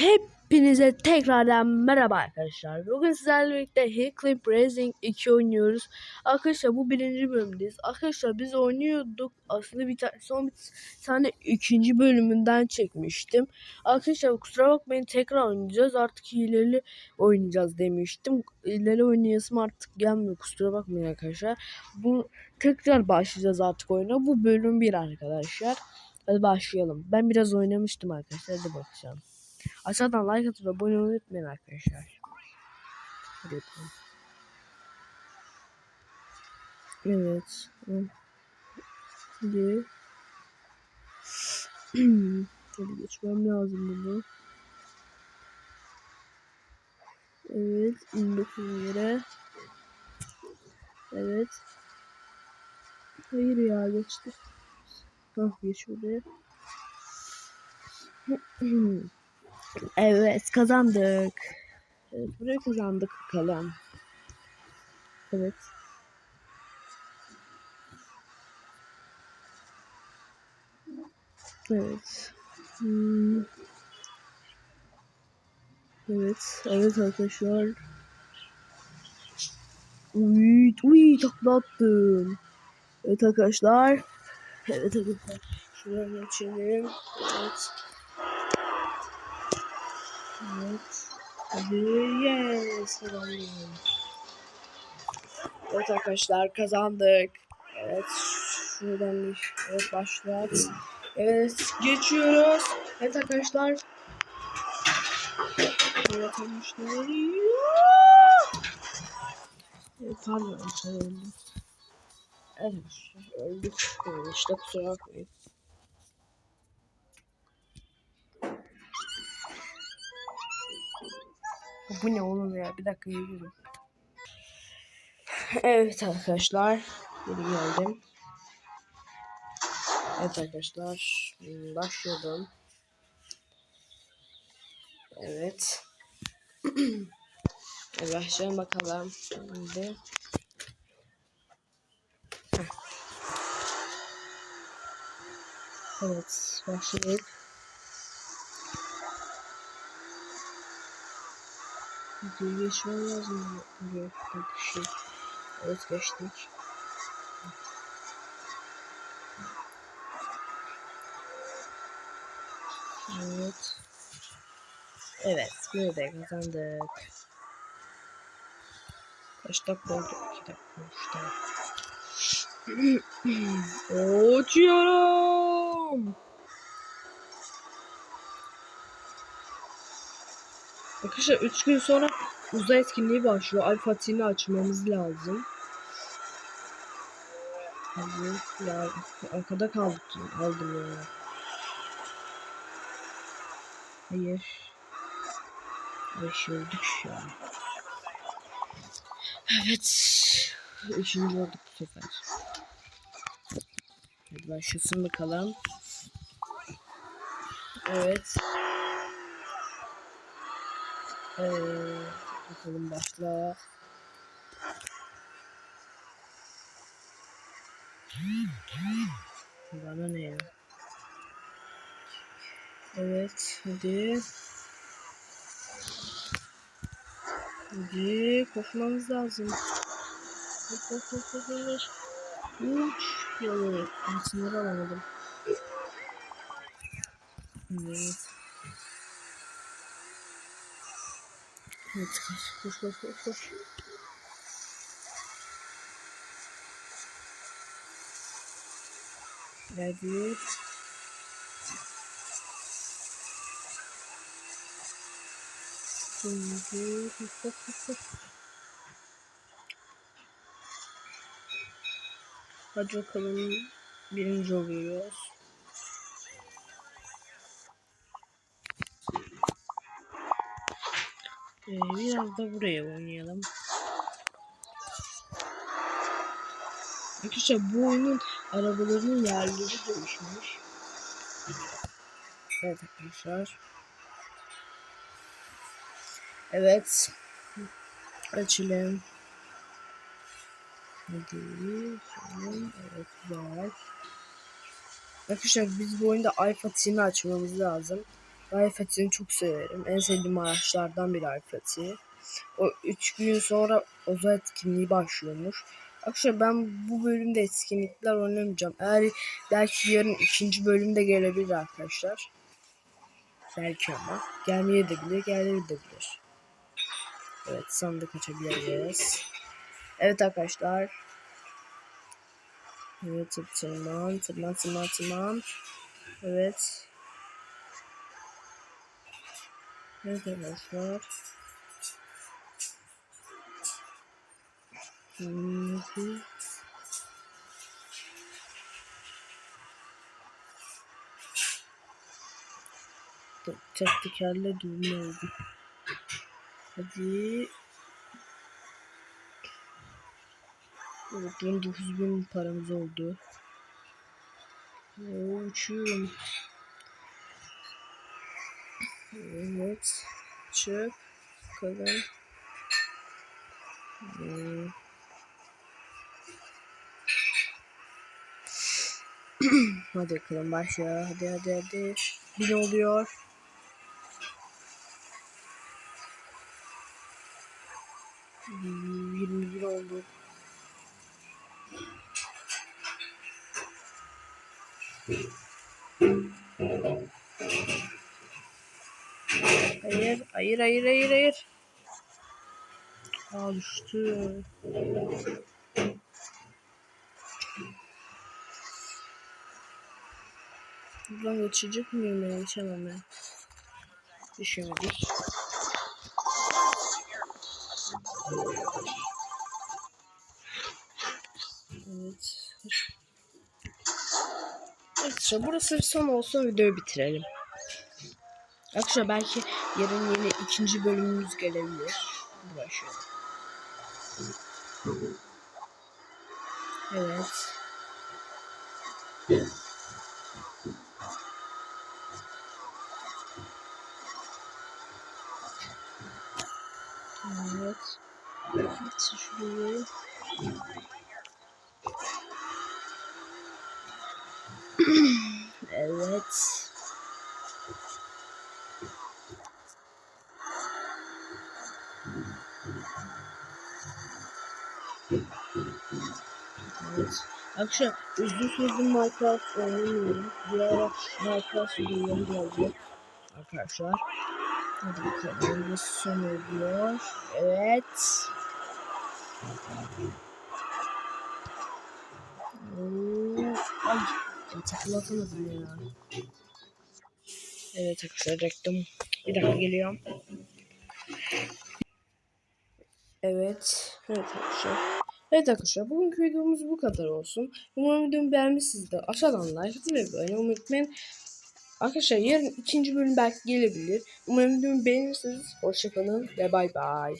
Hepinize tekrardan merhaba arkadaşlar. Bugün sizlerle birlikte Hill Racing 2 oynuyoruz. Arkadaşlar bu birinci bölümdeyiz. Arkadaşlar biz oynuyorduk. Aslında bir tane son bir tane ikinci bölümünden çekmiştim. Arkadaşlar kusura bakmayın tekrar oynayacağız. Artık hileli oynayacağız demiştim. Hileli oynayasım artık gelmiyor. Kusura bakmayın arkadaşlar. Bu tekrar başlayacağız artık oyuna. Bu bölüm 1 arkadaşlar. Hadi başlayalım. Ben biraz oynamıştım arkadaşlar. Hadi bakacağım. Aşağıdan like atıp abone olmayı unutmayın arkadaşlar. Hadi yapalım. Evet. Hadi. Hadi geçmem lazım bunu. Evet. indik yere. Evet. Hayır ya geçti. Hah geç oraya. Evet kazandık. Evet buraya kazandık bakalım. Evet. Evet. Hmm. Evet. Evet arkadaşlar. Uy, uy takla. Evet arkadaşlar. Evet arkadaşlar. Şuraya geçelim. Evet. Evet. Yes. Evet arkadaşlar kazandık. Evet. Şuradan bir evet, başlat. Evet geçiyoruz. Evet arkadaşlar. Evet arkadaşlar. Pardon öldüm. Evet arkadaşlar öldük. İşte kusura bakmayın. Bu ne oğlum ya? Bir dakika yürüyorum. Evet arkadaşlar. Geri geldim. Evet arkadaşlar. Başladım. Evet. evet başlayalım bakalım. Şimdi. Evet başladık. Videoyu geçmem lazım. Buraya bir şey. Evet geçtik. Evet. Evet. Bir de kazandık. Kaç dakika oldu? 2 dakika olmuş. Uçuyorum. Arkadaşlar 3 gün sonra uzay etkinliği başlıyor. Alfa Team'i açmamız lazım. Hadi ya arkada kaldık aldım ya. Hayır. Beş öldük an. Evet. Üçüncü olduk bu sefer. Hadi başlasın bakalım. Evet. Evet. Bakalım başla. Bana ne ya? Evet, hadi. Hadi koşmamız lazım. Koş koş koş koş koş. Uç. Ben sınır alamadım. Evet. Evet koş koş koş koş koş. Hadi. Şimdi koş koş koş. Hadi bakalım birinci oluyoruz. Ee, biraz da buraya oynayalım. Arkadaşlar bu oyunun arabalarının yerleri değişmiş. Evet arkadaşlar. Evet. Açalım. Evet güzel. Arkadaşlar biz bu oyunda alfa team'i açmamız lazım. Ray Fatih'i çok severim. En sevdiğim araçlardan biri Ray Fatih. O 3 gün sonra özel etkinliği başlıyormuş. Arkadaşlar ben bu bölümde etkinlikler oynamayacağım. Eğer belki yarın ikinci bölümde gelebilir arkadaşlar. Belki ama. Gelmeye de bilir, gelebilir de bilir. Evet sandık açabiliriz. Evet arkadaşlar. Evet tırman, tırman, tırman, tırman. Evet. Arkadaşlar. Hı hı. Tek tekerle düğme oldu. Hadi. Evet, 9000 paramız oldu. Uçuyorum. Evet. Çık. Bakalım. Hmm. hadi bakalım başla. Hadi hadi hadi. Bin oluyor. Hmm, 21 oldu. Hayır, hayır, hayır, hayır, hayır. Aa düştü. Buradan geçecek miyim ya? Geçemem ben. Düşemedik. Evet. Arkadaşlar burası son olsun videoyu bitirelim. Arkadaşlar belki yarın yeni ikinci bölümümüz gelebilir. Başlayalım. Evet. Evet. Evet şurayı. evet. Evet. Akşam uzun sürdüm Minecraft oynamıyorum. Bir ara Minecraft videoları gelecek. Arkadaşlar. Hadi bakalım. Burası son oluyor. Evet. Oo, Ay. Tıklatamadım ya. Evet arkadaşlar reklam. Bir dakika geliyorum. Evet. Evet arkadaşlar. Evet arkadaşlar bugünkü videomuz bu kadar olsun. Umarım videomu beğenmişsinizdir. Aşağıdan like atın ve beğeni unutmayın. Arkadaşlar yarın ikinci bölüm belki gelebilir. Umarım videomu beğenirsiniz. Hoşçakalın ve bay bay.